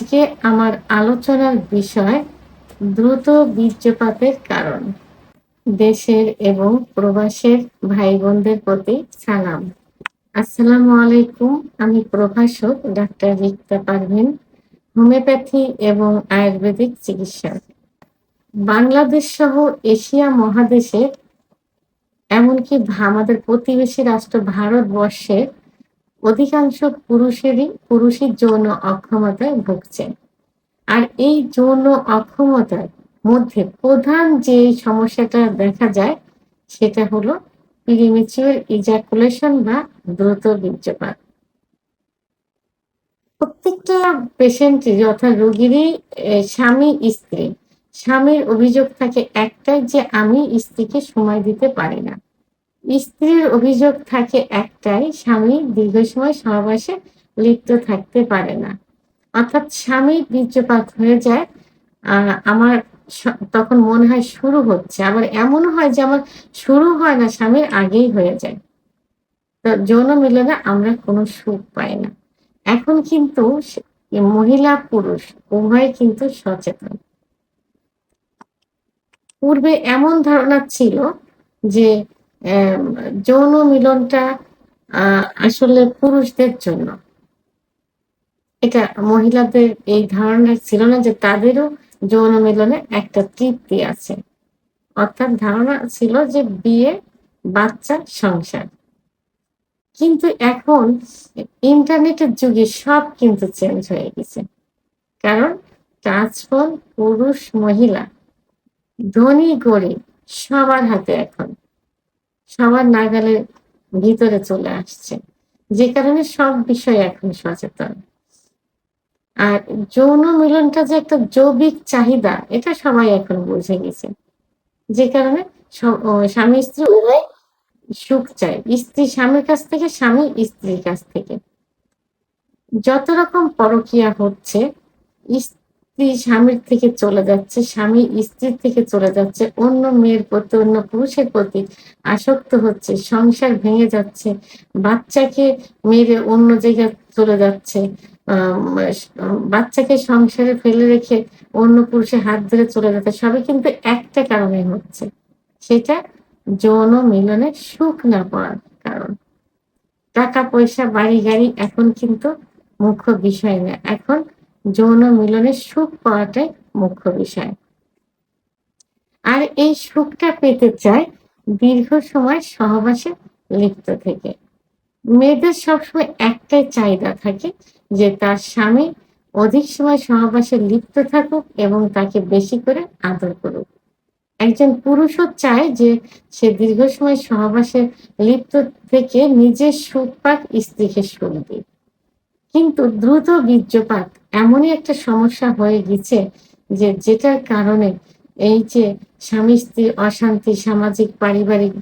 আজকে আমার আলোচনার বিষয় দ্রুত বীর্যপাতের কারণ। দেশের এবং প্রবাসের ভাই বোনদের প্রতি সালাম। আসসালামু আলাইকুম, আমি প্রভাষক ডাক্তার রিক্তা পারভিন, হোমিওপ্যাথি এবং আয়ুর্বেদিক চিকিৎসক। বাংলাদেশ সহ এশিয়া মহাদেশের এমনকি আমাদের প্রতিবেশী রাষ্ট্র ভারতবর্ষের অধিকাংশ পুরুষেরই পুরুষের যৌন অক্ষমতায় ভুগছে। আর এই যৌন অক্ষমতার মধ্যে প্রধান যে সমস্যাটা দেখা যায়, সেটা হলো প্রিমেচিউর ইজাকুলেশন বা দ্রুত বীর্যপাত। প্রত্যেকটা পেশেন্টের অর্থাৎ রোগীরই স্বামী, স্ত্রী, স্বামীর অভিযোগ থাকে একটাই যে আমি স্ত্রীকে সময় দিতে পারি না। স্ত্রীর অভিযোগ থাকে একটাই, স্বামী দীর্ঘ সময় সমাবেশে লিপ্ত থাকতে পারে না। অর্থাৎ স্বামী বীর্যপাত হয়ে যায় আমার তখন মনে হয় শুরু হচ্ছে। আবার এমন হয় যে আমার শুরু হয় না, স্বামীর আগেই হয়ে যায়। তো যৌন মিলনে আমরা কোনো সুখ পাই না। এখন কিন্তু মহিলা পুরুষ, উভয় কিন্তু সচেতন। পূর্বে এমন ধারণা ছিল যে যৌন মিলনটা আসলে পুরুষদের জন্য। এটা মহিলাদের এই ধারণা ছিল না যে তাদেরও যৌন মিলনে একটা তৃপ্তি আছে। অর্থাৎ ধারণা ছিল যে বিয়ে, বাচ্চা, সংসার। কিন্তু এখন ইন্টারনেটের যুগে সব কিন্তু চেঞ্জ হয়ে গেছে। কারণ টাচফোন পুরুষ, মহিলা, ধনী, গরিব, সবার হাতে এখন সবার নাগালের ভিতরে চলে আসছে। যে কারণে সব বিষয়ে এখন সচেতন। আর যৌন মিলনটা যে একটা জৈবিক চাহিদা, এটা সবাই এখন বুঝে গেছে। যে কারণে স্বামী স্ত্রী উভয় সুখ চায়। স্ত্রী স্বামীর কাছ থেকে, স্বামী স্ত্রীর কাছ থেকে। যত রকম পরকিয়া হচ্ছে স্ত্রী স্বামীর থেকে চলে যাচ্ছে, স্বামী স্ত্রীর থেকে চলে যাচ্ছে, অন্য মেয়ের প্রতি, অন্য পুরুষের প্রতি আসক্ত হচ্ছে, সংসার ভেঙে যাচ্ছে, বাচ্চাকে মেরে অন্য জায়গায় চলে যাচ্ছে বাচ্চাকে সংসারে ফেলে রেখে অন্য পুরুষের হাত ধরে চলে যাচ্ছে, সবই কিন্তু একটা কারণে হচ্ছে। সেটা যৌন মিলনে সুখ না পাওয়ার কারণ। টাকা পয়সা বাড়ি গাড়ি এখন কিন্তু মুখ্য বিষয় না। এখন যৌন মিলনের সুখ পাওয়াটাই মুখ্য বিষয়। আর এই সুখটা পেতে চায় দীর্ঘ সময় সহবাসে লিপ্ত থেকে। মেয়েদের সবসময় একটাই চাহিদা থাকে যে তার স্বামী অধিক সময় সহবাসে লিপ্ত থাকুক এবং তাকে বেশি করে আদর করুক। একজন পুরুষও চায় যে সে দীর্ঘ সময় সহবাসে লিপ্ত থেকে নিজের সুখ পাক স্ত্রীকে সুখ দিক। কিন্তু দ্রুত বীর্যপাত এমনই একটা সমস্যা হয়ে গেছে যে যেটার কারণে এই যে স্বামী স্ত্রী অশান্তি, সামাজিক, পারিবারিক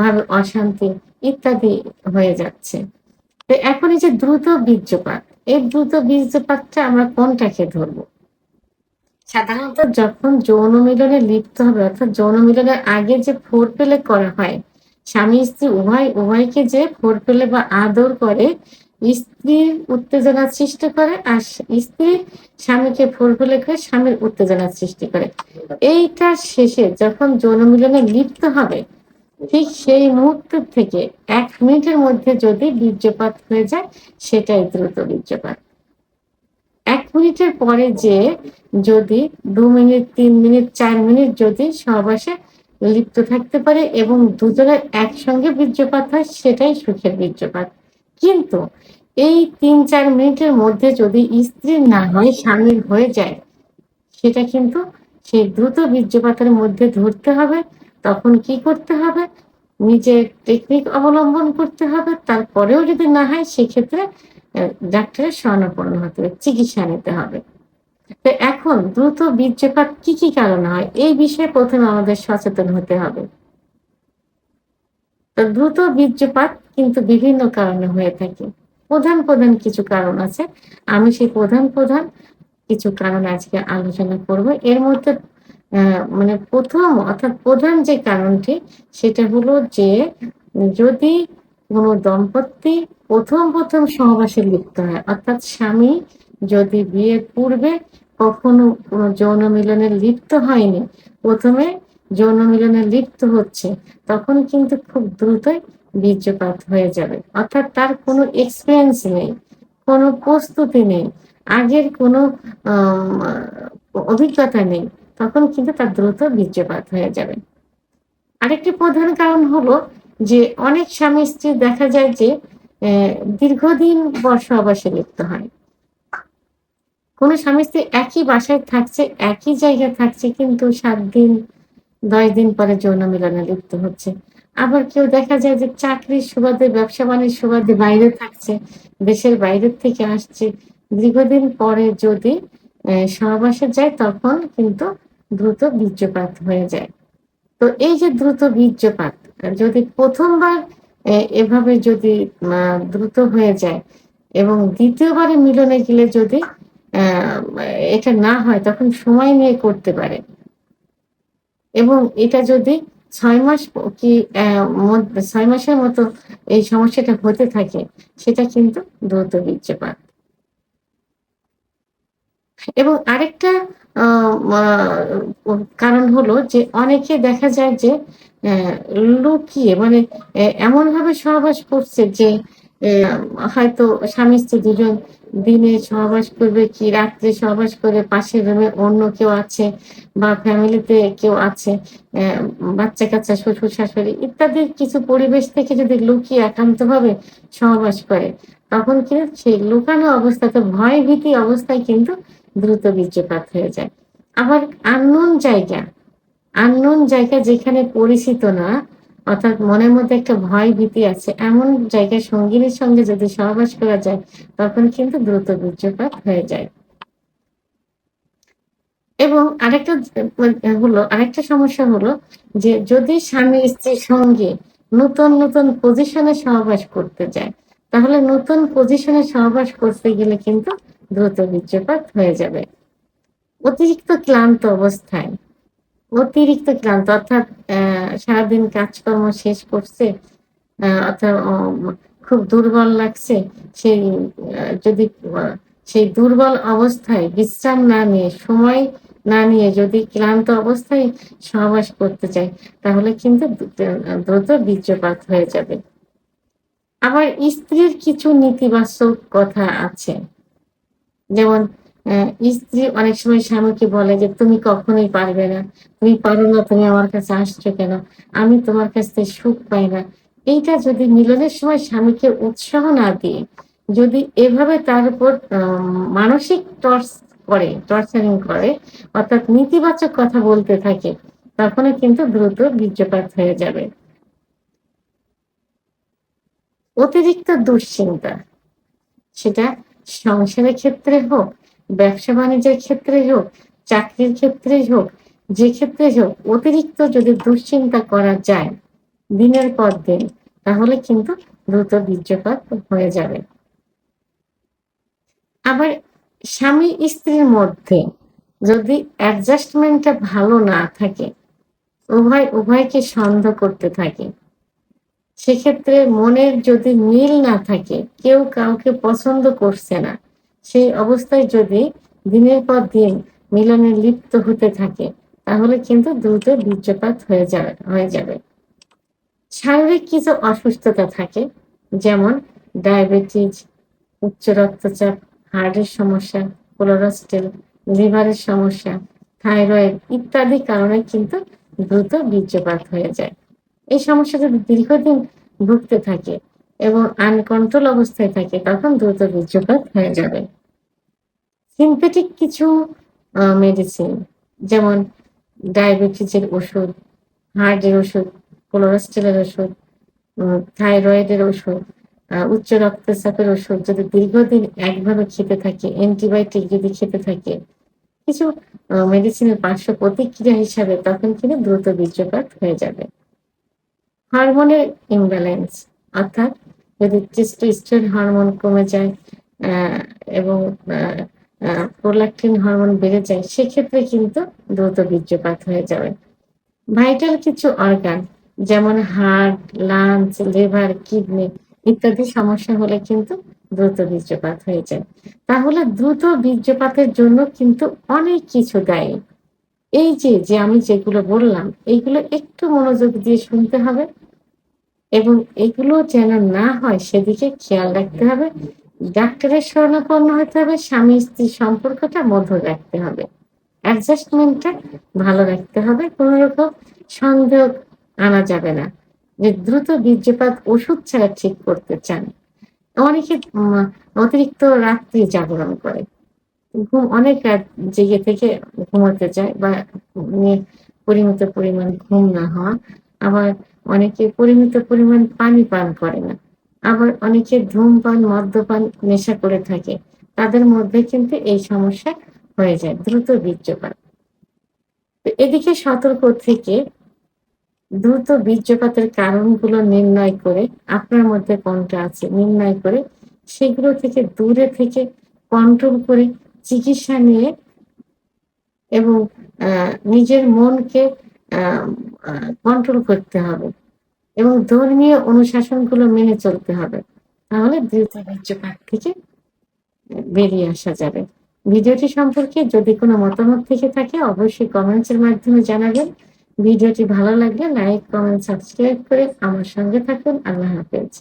ভাবে অশান্তি ইত্যাদি হয়ে যাচ্ছে। তো এখন এই যে দ্রুত বীর্যপাত, এই দ্রুত বীর্যপাতটা আমরা কোনটাকে ধরবো? সাধারণত যখন যৌন মিলনে লিপ্ত হবে, অর্থাৎ যৌন মিলনের আগে যে ফোর পেলে করা হয়, স্বামী স্ত্রী উভয়, উভয়কে যে ফোর পেলে বা আদর করে স্ত্রীর উত্তেজনা সৃষ্টি করে আর স্ত্রী স্বামীকে ফোর পেলে করে স্বামীর উত্তেজনা সৃষ্টি করে। এইটার শেষে যখন যৌন মিলনে লিপ্ত হবে, ঠিক সেই মুহূর্ত থেকে এক মিনিটের মধ্যে যদি বীর্যপাত হয়ে যায়, সেটাই দ্রুত বীর্যপাত। এক মিনিটের পরে যে যদি দু মিনিট, তিন মিনিট, চার মিনিট যদি সহবাসে লিপ্ত থাকতে পারে এবং দুজনের একসঙ্গে বীর্যপাত হয়, সেটাই সুখের বীর্যপাত। কিন্তু এই তিন, চার মিনিটের মধ্যে যদি স্ত্রী না হয় স্বামীর হয়ে যায়, সেটা কিন্তু সেই দ্রুত বীর্যপাতের মধ্যে ধরতে হবে। তখন কি করতে হবে? নিজের টেকনিক অবলম্বন করতে হবে। তারপরেও যদি না হয়, সেক্ষেত্রে ডাক্তারের স্বর্ণপন্ন হতে হবে, চিকিৎসা নিতে হবে। তো এখন দ্রুত বীর্যপাত কি কি কারণে হয়? এই বিষয়ে প্রথমে আমাদের সচেতন হতে হবে। দ্রুত বীর্যপাত কিন্তু বিভিন্ন কারণে হয়ে থাকে। প্রধান প্রধান কিছু কারণ আছে। আমি সেই প্রধান প্রধান কিছু কারণ আজকে আলোচনা করব। এর মধ্যে মানে প্রথম অর্থাৎ প্রধান যে কারণটি, সেটা হলো যে যদি কোনো দম্পতি প্রথম প্রথম সহবাসে লিপ্ত হয়, অর্থাৎ স্বামী যদি বিয়ের পূর্বে কখনো কোনো যৌন মিলনে লিপ্ত হয়নি, প্রথমে যৌন মিলনে লিপ্ত হচ্ছে, তখন কিন্তু খুব দ্রুতই বীর্যপাত হয়ে যাবে। অর্থাৎ তার কোনো এক্সপিরিয়েন্স নেই, কোনো প্রস্তুতি নেই, আগের কোনো অভিজ্ঞতা নেই, তখন কিন্তু তার দ্রুত বীর্যপাত হয়ে যাবে। আরেকটি প্রধান কারণ হলো যে অনেক স্বামী স্ত্রী দেখা যায় যে দীর্ঘদিন বর্ষ অবাসে লিপ্ত হয়। কোনো স্বামী স্ত্রী একই বাসায় থাকছে, একই জায়গায় থাকছে, কিন্তু সাত দিন দশ দিন পরে যৌন মিলনে লিপ্ত হচ্ছে। আবার কেউ দেখা যায় যে চাকরির সুবাদে, ব্যবসা বাণিজ্য সুবাদে বাইরে থাকছে, দেশের বাইরের থেকে আসছে। দীর্ঘদিন পরে যদি সহবাসে যায়, তখন কিন্তু দ্রুত বীর্যপাত হয়ে যায়। তো এই যে দ্রুত বীর্যপাত, যদি প্রথমবার এভাবে যদি দ্রুত হয়ে যায় এবং দ্বিতীয়বারে মিলনে গেলে যদি এটা না হয়, তখন সময় নিয়ে করতে পারে। এবং এটা যদি ছয় মাস কি ছয় মাসের মতো এই সমস্যাটা হতে থাকে, সেটা কিন্তু দ্রুত বীর্যপাত। এবং আরেকটা কারণ হলো যে অনেকে দেখা যায় যে লুকিয়ে মানে এমন ভাবে সহবাস করছে যে হয়তো স্বামী স্ত্রী দুজন দিনে সহবাস করবে কি রাত্রে সহবাস করে পাশের রুমে অন্য কেউ আছে বা ফ্যামিলিতে কেউ আছে বাচ্চা কাচ্চা, শ্বশুর শাশুড়ি ইত্যাদি কিছু পরিবেশ থেকে যদি লুকিয়ে একান্ত ভাবে সহবাস করে, তখন কিন্তু সেই লুকানো অবস্থাতে ভয় ভীতি অবস্থায় কিন্তু দ্রুত বীর্যপাত হয়ে যায়। আবার আননোন জায়গা আননোন জায়গা যেখানে পরিচিত না অর্থাৎ মনের মধ্যে একটা ভয় ভীতি আছে। এমন জায়গায় সঙ্গিনীর সঙ্গে যদি সহবাস করা যায়, তখন কিন্তু দ্রুত বীর্যপাত হয়ে যায়। এবং আরেকটা হলো, আরেকটা সমস্যা হলো যে যদি স্বামী স্ত্রীর সঙ্গে নতুন নতুন পজিশনে সহবাস করতে যায়, তাহলে নতুন পজিশনে সহবাস করতে গেলে কিন্তু দ্রুত বীর্যপাত হয়ে যাবে। অতিরিক্ত ক্লান্ত অবস্থায় অতিরিক্ত ক্লান্ত, অর্থাৎ সারাদিন কাজকর্ম শেষ করছে অর্থাৎ খুব দুর্বল লাগছে, সেই যদি সেই দুর্বল অবস্থায় বিশ্রাম না নিয়ে, সময় না নিয়ে যদি ক্লান্ত অবস্থায় সহবাস করতে চায় তাহলে কিন্তু দ্রুত বীর্যপাত হয়ে যাবে। আবার স্ত্রীর কিছু নেতিবাচক কথা আছে। যেমন স্ত্রী অনেক সময় স্বামীকে বলে যে, তুমি কখনোই পারবে না। তুমি পারো না, তুমি আমার কাছে আসছো কেন? আমি তোমার কাছ থেকে সুখ পাই না। এইটা যদি মিলনের সময় স্বামীকে উৎসাহ না দিয়ে, যদি এভাবে তার উপর মানসিক টর্চ করে টর্চারিং করে, অর্থাৎ নেতিবাচক কথা বলতে থাকে, তখনই কিন্তু দ্রুত বীর্যপাত হয়ে যাবে। অতিরিক্ত দুশ্চিন্তা, সেটা সংসারের ক্ষেত্রে হোক ব্যবসা বাণিজ্যের ক্ষেত্রে হোক, চাকরির ক্ষেত্রে হোক, যে ক্ষেত্রে হোক, অতিরিক্ত যদি দুশ্চিন্তা করা যায় দিনের পর দিন, তাহলে কিন্তু দ্রুত বীর্যপাত হয়ে যাবে। আবার স্বামী স্ত্রীর মধ্যে যদি অ্যাডজাস্টমেন্টটা ভালো না থাকে, উভয়, উভয়কে সন্দেহ করতে থাকে, সেক্ষেত্রে মনের যদি মিল না থাকে, কেউ কাউকে পছন্দ করছে না সেই অবস্থায় যদি দিনের পর দিন মিলনে লিপ্ত হতে থাকে, তাহলে কিন্তু দ্রুত বীর্যপাত হয়ে যাবে হয়ে যাবে। শারীরিক কিছু অসুস্থতা থাকে, যেমন ডায়াবেটিস, উচ্চ রক্তচাপ, হার্টের সমস্যা কোলোরাস্টেল লিভারের সমস্যা, থাইরয়েড ইত্যাদি কারণে কিন্তু দ্রুত বীর্যপাত হয়ে যায়। এই সমস্যা যদি দীর্ঘদিন ভুগতে থাকে এবং আনকন্ট্রোল অবস্থায় থাকে, তখন দ্রুত বীর্যপাত হয়ে যাবে। সিনথেটিক কিছু মেডিসিন যেমন ডায়াবেটিসের ওষুধ হার্টের ওষুধ কোলোরেস্টেলের ওষুধ থাইরয়েডের ওষুধ উচ্চ রক্তচাপের ওষুধ, যদি দীর্ঘদিন একভাবে খেতে থাকে অ্যান্টিবায়োটিক যদি খেতে থাকে, কিছু মেডিসিনের পার্শ্ব প্রতিক্রিয়া হিসাবে তখন কিন্তু দ্রুত বীর্যপাত হয়ে যাবে। হরমোনের ইমব্যালেন্স অর্থাৎ যদি টেস্টোস্টেরন হরমোন কমে যায় এবং প্রোল্যাক্টিন হরমোন বেড়ে যায়, সেক্ষেত্রে কিন্তু দ্রুত বীর্যপাত হয়ে যাবে। ভাইটাল কিছু অর্গান যেমন হার্ট লাংস লিভার কিডনি ইত্যাদি সমস্যা হলে কিন্তু দ্রুত বীর্যপাত হয়ে যায়। তাহলে দ্রুত বীর্যপাতের জন্য কিন্তু অনেক কিছু দায়ী। এই যে যে আমি যেগুলো বললাম, এইগুলো একটু মনোযোগ দিয়ে শুনতে হবে। এবং এগুলো যেন না হয়, সেদিকে খেয়াল রাখতে হবে। ডাক্তারের শরণাপন্ন হতে হবে, স্বামী স্ত্রীর সম্পর্কটা মধুর রাখতে হবে। অ্যাডজাস্টমেন্টটা ভালো রাখতে হবে, কোন রকম সন্দেহ আনা যাবে না যে দ্রুত বীর্যপাত ওষুধ ছাড়া ঠিক করতে চান। অনেকে অতিরিক্ত রাত্রি জাগরণ করে। ঘুম অনেক রাত জেগে থেকে ঘুমাতে যায় বা পরিমিত পরিমাণ ঘুম না হওয়া। আবার অনেকে পরিমিত পরিমাণ পানি পান করে না। আবার অনেকে ধূমপান মদ্যপান নেশা করে থাকে। তাদের মধ্যে কিন্তু এই সমস্যা হয়ে যায়, দ্রুত বীর্যপাত। এদিকে সতর্ক থেকে দ্রুত বীর্যপাতের কারণগুলো নির্ণয় করে, আপনার মধ্যে কোনটা আছে নির্ণয় করে, সেগুলো থেকে দূরে থেকে কন্ট্রোল করে চিকিৎসা নিয়ে এবং নিজের মনকে কন্ট্রোল করতে হবে এবং ধর্মীয় অনুশাসনগুলো মেনে চলতে হবে। তাহলে দ্রুত বীর্যপাত থেকে বেরিয়ে আসা যাবে। ভিডিওটি সম্পর্কে যদি কোনো মতামত থেকে থাকে, অবশ্যই কমেন্টসের মাধ্যমে জানাবেন। ভিডিওটি ভালো লাগলে লাইক কমেন্ট সাবস্ক্রাইব করে আমার সঙ্গে থাকুন। আল্লাহ হাফেজ।